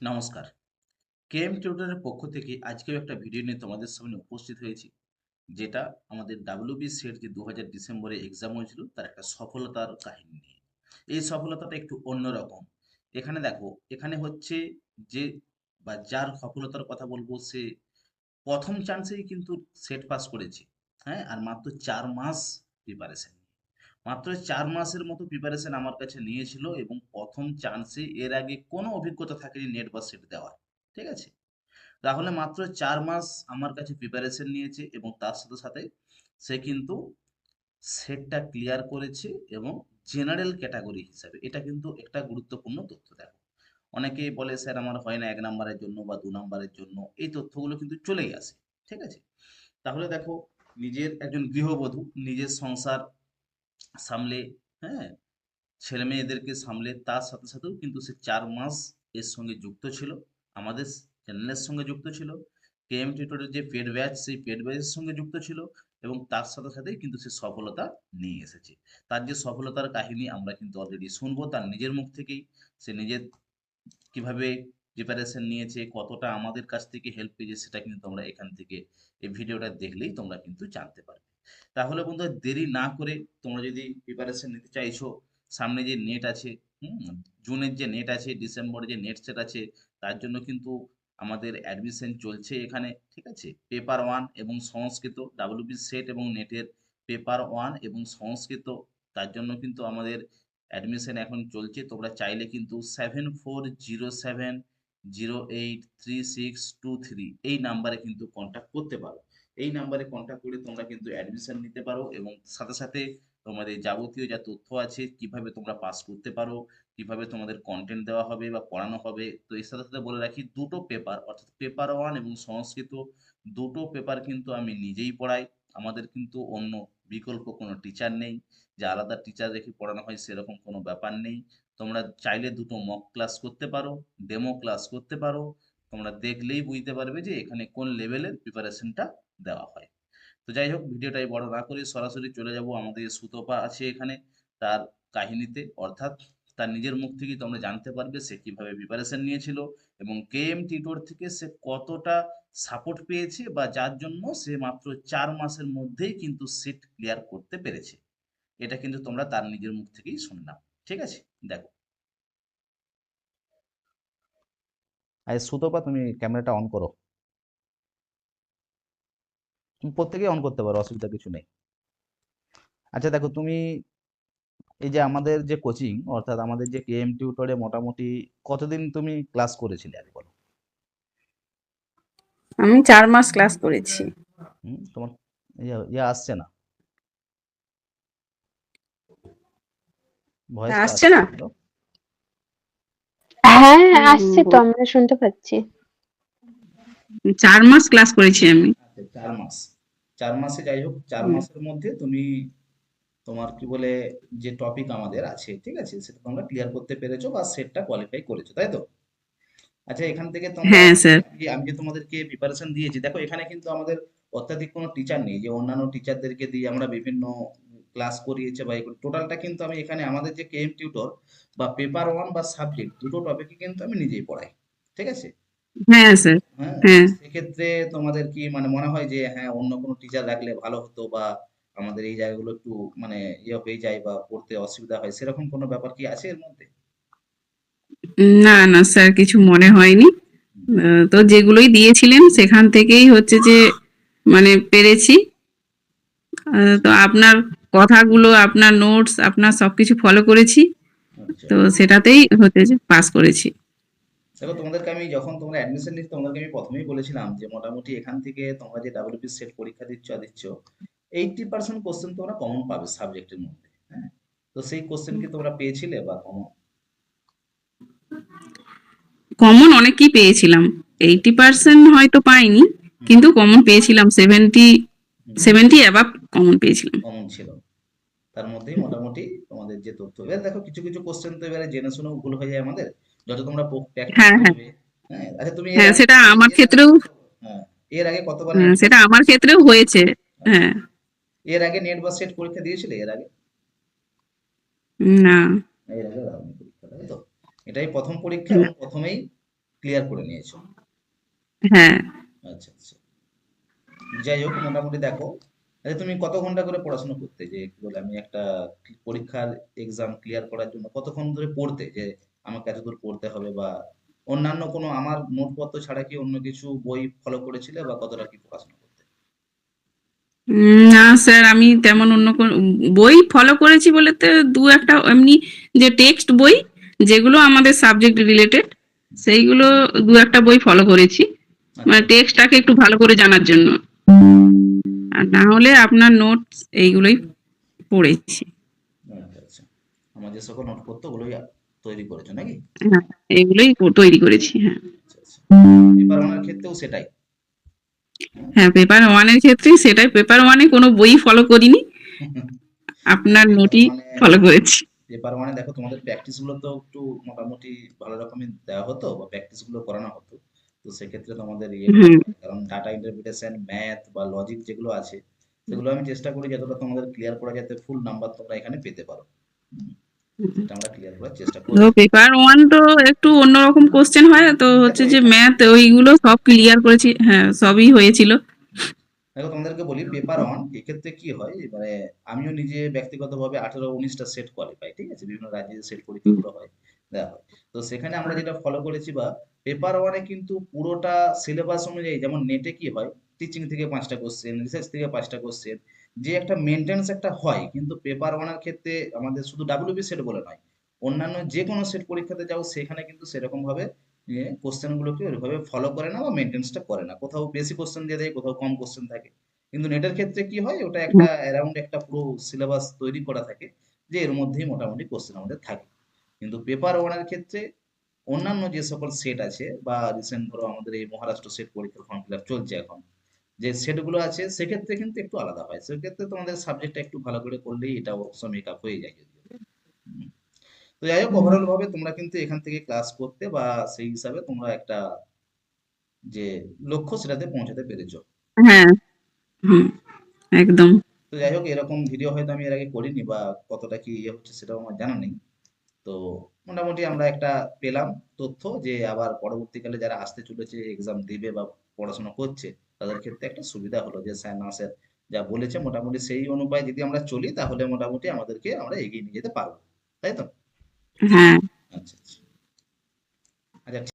নমস্কার। কেএম টিউটরের পক্ষ থেকে আজকেও একটা ভিডিও নিয়ে তোমাদের সামনে উপস্থিত হয়েছি, যেটা আমাদের ডাব্লিউবি সেট যে দু হাজার ডিসেম্বরে এক্সাম হয়েছিল, তার একটা সফলতার কাহিনী নিয়ে। এই সফলতাটা একটু অন্যরকম। এখানে দেখো, এখানে হচ্ছে যে, বা যার সফলতার কথা বলব, সে প্রথম চান্সেই কিন্তু সেট পাস করেছে হ্যাঁ? আর মাত্র চার মাস প্রিপারেশন মাত্র চার মাসের মতো প্রিপারেশন আমার কাছে নিয়েছিল এবং প্রথম চান্সে এর আগে কোনো অভিজ্ঞতা থাকেনি নেট বা সেট দেওয়ার, ঠিক আছে? তাহলে মাত্র চার মাস আমার কাছে প্রিপারেশন নিয়েছে এবং তার সাথে সাথে সে কিন্তু সেটটা ক্লিয়ার করেছে এবং জেনারেল ক্যাটাগরি হিসাবে, এটা কিন্তু একটা গুরুত্বপূর্ণ তথ্য দেখো। অনেকেই বলে, স্যার, আমার হয় না এক নাম্বারের জন্য বা দু নাম্বারের জন্য। এই তথ্যগুলো কিন্তু চলেই আসে, ঠিক আছে? তাহলে দেখো, নিজের একজন গৃহবধূ, নিজের সংসার সামলে হ্যাঁ ছেলে মেয়েদেরকে সামলে, তার সাথে সাথেও কিন্তু সে চার মাস এর সঙ্গে যুক্ত ছিল, আমাদের চ্যানেলের সঙ্গে যুক্ত ছিল কেএম টিউটোরিয়াল যে পেড ব্যাচ, সেই পেড ব্যাচের সঙ্গে যুক্ত ছিল এবং তার সাথে সাথেই কিন্তু সে সফলতা নিয়ে এসেছে। তার যে সফলতার কাহিনী আমরা কিন্তু অলরেডি শুনব, তার নিজের মুখ থেকেই, সে নিজের কীভাবে প্রিপারেশন নিয়েছে, কতটা আমাদের কাছ থেকে হেল্প পেয়েছে, সেটা কিন্তু তোমরা এখান থেকে এই ভিডিওটা দেখলেই তোমরা কিন্তু জানতে পারবে। তাহলে বন্ধু দেরি না করে তোমরা যদি প্রিপারেশন নিতে চাইছো, সামনে যে নেট আছে, হুম জুনের যে নেট আছে ডিসেম্বরে যে নেট সেট আছে, তার জন্য কিন্তু আমাদের অ্যাডমিশন চলছে এখানে, ঠিক আছে? পেপার ওয়ান এবং সংস্কৃত ডাব্লিউবি সেট এবং নেটের পেপার ওয়ান এবং সংস্কৃত, তার জন্য কিন্তু আমাদের অ্যাডমিশন এখন চলছে। তোমরা চাইলে কিন্তু seven four zero seven zero eight three six two three এই নাম্বারে কিন্তু কন্ট্যাক্ট করতে পারো। এই নাম্বারে কন্ট্যাক্ট করে তোমরা কিন্তু অ্যাডমিশন নিতে পারো এবং সাথে সাথে তোমাদের যাবতীয় যা তথ্য আছে, কীভাবে তোমরা পাস করতে পারো, কীভাবে তোমাদের কন্টেন্ট দেওয়া হবে বা পড়ানো হবে, তো এর সাথে সাথে বলে রাখি দুটো পেপার অর্থাৎ পেপার ওয়ান এবং সংস্কৃত, দুটো পেপার কিন্তু আমি নিজেই পড়াই, আমাদের কিন্তু অন্য বিকল্প কোনো টিচার নেই, যে আলাদা টিচার রেখে পড়ানো হয় সেরকম কোনো ব্যাপার নেই, তোমরা চাইলে দুটো মক ক্লাস করতে পারো ডেমো ক্লাস করতে পারো তোমরা দেখলেই বুঝতে পারবে যে এখানে কোন লেভেলের প্রিপারেশনটা দেওয়া হয়। তো যাই হোক ভিডিওটাই বড় না করে সরাসরি চলে যাব। আমাদের সুতপা আছে এখানে, তার কাহিনীতে, অর্থাৎ তার নিজের মুখ থেকেই তোমরা জানতে পারবে সে কীভাবে প্রিপারেশন নিয়েছিল এবং কেএম টিটোর থেকে সে কতটা সাপোর্ট পেয়েছে বা যার জন্য সে মাত্র চার মাসের মধ্যেই কিন্তু সিট ক্লিয়ার করতে পেরেছে। এটা কিন্তু তোমরা তার নিজের মুখ থেকেই শুনলাম। ঠিক আছে? দেখো। সুতপা তুমি ক্যামেরাটা অন করো। তুমি প্রত্যেকেই অন করতে পারো অসুবিধা কিছু নেই। আচ্ছা দেখো তুমি এই যে আমাদের যে কোচিং অর্থাৎ আমাদের যে কেএম টিউটরে মোটামুটি কতদিন তুমি ক্লাস করেছিলে আগে বলো? আমি চার মাস ক্লাস করেছি। তোমার ইয়ে আসছে না। ভয়েস আসছে না? হ্যাঁ আসছে তো আমরা শুনতে পাচ্ছি। চার মাস ক্লাস করেছি আমি। আচ্ছা চার মাস। চার মাসে যাই হোক চার মাসের মধ্যে তুমি তোমার কি বলে যে টপিক আমাদের আছে ঠিক আছে? সেটা তোমরা ক্লিয়ার করতে পেরেছ বা সেটটা কোয়ালিফাই করেছ তাই তো? আচ্ছা এখান থেকে তোমরা হ্যাঁ স্যার আমি আমি যে তোমাদেরকে প্রিপারেশন দিয়েছি দেখো এখানে কিন্তু আমাদের অত্যাধিক কোনো টিচার নেই। যে অন্যান্য টিচারদেরকে দিয়ে আমরা বিভিন্ন ক্লাস করিয়েছে বা এগুলো। টোটালটা কিন্তু আমি এখানে আমাদের যে কেএম টিউটর বা পেপার ওয়ান বা সাবজেক্ট দুটো টপিকই কিন্তু আমি নিজেই পড়াই। ঠিক আছে? হ্যাঁ স্যার হ্যাঁ হ্যাঁ। সেক্ষেত্রে তোমাদের কি মানে মনে হয় যে হ্যাঁ অন্য কোনো টিচার রাখলে ভালো হতো বা আমাদের এই জায়গাগুলো একটু মানে ইয়ে হয়ে যায় বা পড়তে অসুবিধা হয় সেরকম কোনো ব্যাপার কি আছে এর মধ্যে? না না স্যার কিছু মনে হয়নি। তো যেগুলোই দিয়েছিলেন সেখান থেকেই হচ্ছে যে মানে পেরেছি। তো আপনার কথাগুলো আপনার নোটস আপনার সবকিছু ফলো করেছি। আচ্ছা। তো সেটাতেই যে পাস করেছি। দেখো তোমাদেরকে আমি যখন তোমরা অ্যাডমিশন নিচ্ছ তোমাদেরকে আমি প্রথমেই বলেছিলাম যে মোটামুটি এখান থেকে তোমরা যে ডাব্লিউপি সেট পরীক্ষা দিচ্ছ দিচ্ছ এইটটি পার্সেন্ট কোশ্চেন তোমরা কমন পাবে সাবজেক্টের মধ্যে হ্যাঁ? তো সেই কোশ্চেন কি তোমরা পেয়েছিলে বা কমন কমন অনেকই পেয়েছিলাম। এইটি পার্সেন্ট হয়তো পাইনি কিন্তু কমন পেয়েছিলাম। সেভেন্টি সেভেন্টি অ্যাবাভ কমন পেয়েছিলাম। কমন ছিল। তার মধ্যেই মোটামুটি তোমাদের যে তথ্য। এবার দেখো কিছু কিছু কোশ্চেন তো এবারে জেনে শুনেও ভুল হয়ে যায় আমাদের। যত তোমরা প্র্যাকটিস হ্যাঁ। করবে হ্যাঁ আচ্ছা তুমি হ্যাঁ সেটা আমার ক্ষেত্রেও হ্যাঁ এর আগে কতবার হ্যাঁ, সেটা আমার ক্ষেত্রেও হয়েছে হ্যাঁ। এর আগে নেট বা সেট পরীক্ষা দিয়েছিলে এর আগে? না। এর আগে দাওনি পরীক্ষা তাই তো? এটাই প্রথম পরীক্ষা এবং প্রথমেই ক্লিয়ার করে নিয়েছো। হ্যাঁ। আচ্ছা আচ্ছা। যাই হোক মোটামুটি দেখো আচ্ছা তুমি কত ঘণ্টা করে পড়াশোনা করতে? যে কি বলে আমি একটা পরীক্ষার এক্সাম ক্লিয়ার করার জন্য কতক্ষণ ধরে পড়তে? যে আমাকে এত দূর পড়তে হবে বা অন্যান্য কোনো আমার নোটপত্র ছাড়া কি অন্য কিছু বই ফলো করেছিলে বা কতটা কি পড়াশোনা করতে? না স্যার আমি তেমন অন্য কোনো বই ফলো করেছি বলে তো দু একটা এমনি যে টেক্সট বই যেগুলো আমাদের সাবজেক্ট রিলেটেড সেইগুলো দু একটা বই ফলো করেছি। মানে টেক্সটটাকে একটু ভালো করে জানার জন্য। আর না হলে আপনার নোটস এইগুলোই পড়েছি। আচ্ছা আচ্ছা আমার যে সকল নোটপত্র ওগুলোই তৈরি করেছ নাকি? হ্যাঁ এগুলোই তৈরি করেছি হ্যাঁ। আচ্ছা আচ্ছা। পেপার ওয়ানের ক্ষেত্রেও সেটাই? হ্যাঁ পেপার ওয়ানের ক্ষেত্রে সেটাই। পেপার ওয়ানে কোনো বই ফলো করিনি। আপনার নোটই ফলো করেছি। পেপার ওয়ানে দেখো তোমাদের প্র্যাকটিসগুলো তো একটু মোটামুটি ভালো রকমের দেওয়া হতো বা প্র্যাকটিসগুলো করানো হতো। তো সেক্ষেত্রে তোমাদের ইয়ে কারণ ডাটা ইন্টারপ্রিটেশন ম্যাথ বা লজিক যেগুলো আছে সেগুলো আমি চেষ্টা করি যতটা তোমাদের ক্লিয়ার করা যাতে ফুল নাম্বার তোমরা এখানে পেতে পারো। আমরা ক্লিয়ার করার চেষ্টা করি। পেপার ওয়ান তো একটু অন্যরকম কোশ্চেন হয় তো হচ্ছে যে ম্যাথ ওইগুলো সব ক্লিয়ার করেছি হ্যাঁ সবই হয়েছিল। দেখো তোমাদেরকে বলি পেপার ওয়ান এক্ষেত্রে কি হয়? মানে আমিও নিজে ব্যক্তিগতভাবে আঠেরো উনিশটা সেট কোয়ালিফাই ঠিক আছে? বিভিন্ন রাজ্যে সেট পরীক্ষাগুলো হয় দেওয়া হয়। তো সেখানে আমরা যেটা ফলো করেছি বা পেপার ওয়ানে কিন্তু পুরোটা সিলেবাস অনুযায়ী, যেমন নেটে কি হয় টিচিং থেকে পাঁচটা কোশ্চেন রিসার্চ থেকে পাঁচটা কোশ্চেন যে একটা মেনটেন্স একটা হয়, কিন্তু পেপার ওয়ানের ক্ষেত্রে আমাদের শুধু ডাব্লিউবি সেট বলে নয়, অন্যান্য যে কোনো সেট পরীক্ষাতে যাও, সেখানে কিন্তু সেরকমভাবে কোশ্চেনগুলোকে ওইভাবে ফলো করে না বা মেনটেন্সটা করে না। কোথাও বেশি কোশ্চেন দিয়ে দেয়, কোথাও কম কোশ্চেন থাকে। কিন্তু নেটের ক্ষেত্রে কি হয়, ওটা একটা অ্যারাউন্ড একটা পুরো সিলেবাস তৈরি করা থাকে, যে এর মধ্যেই মোটামুটি কোশ্চেন আমাদের থাকে। কিন্তু পেপার ওয়ানের ক্ষেত্রে অন্যান্য যে সকল সেট আছে বা রিসেন্ট ধরো আমাদের এই মহারাষ্ট্র সেট পরীক্ষার ফর্ম ফিল চলছে এখন যে সেটগুলো আছে সেক্ষেত্রে কিন্তু একটু আলাদা হয়। সেক্ষেত্রে তোমাদের সাবজেক্টটা একটু ভালো করে করলেই এটা অবশ্য মেকআপ হয়ে যায় যদিও। তো যাই হোক ওভারঅল ভাবে তোমরা কিন্তু এখান থেকে ক্লাস করতে বা সেই হিসাবে তোমরা একটা যে লক্ষ্য সেটাতে পৌঁছাতে পেরেছ। হ্যাঁ। একদম। তো যাই হোক এরকম ভিডিও হয়তো আমি এর আগে করিনি বা কতটা কি ইয়ে হচ্ছে সেটাও আমার জানা নেই। তো মোটামুটি আমরা একটা পেলাম তথ্য যে আবার পরবর্তীকালে যারা আসতে চলেছে এক্সাম দিবে বা পড়াশোনা করছে তাদের ক্ষেত্রে একটা সুবিধা হলো যে স্যার না স্যার যা বলেছে মোটামুটি সেই অনুপায় যদি আমরা চলি তাহলে মোটামুটি আমাদেরকে আমরা এগিয়ে নিয়ে যেতে পারব। তাই তো? হ্যাঁ। আচ্ছা আচ্ছা। আচ্ছা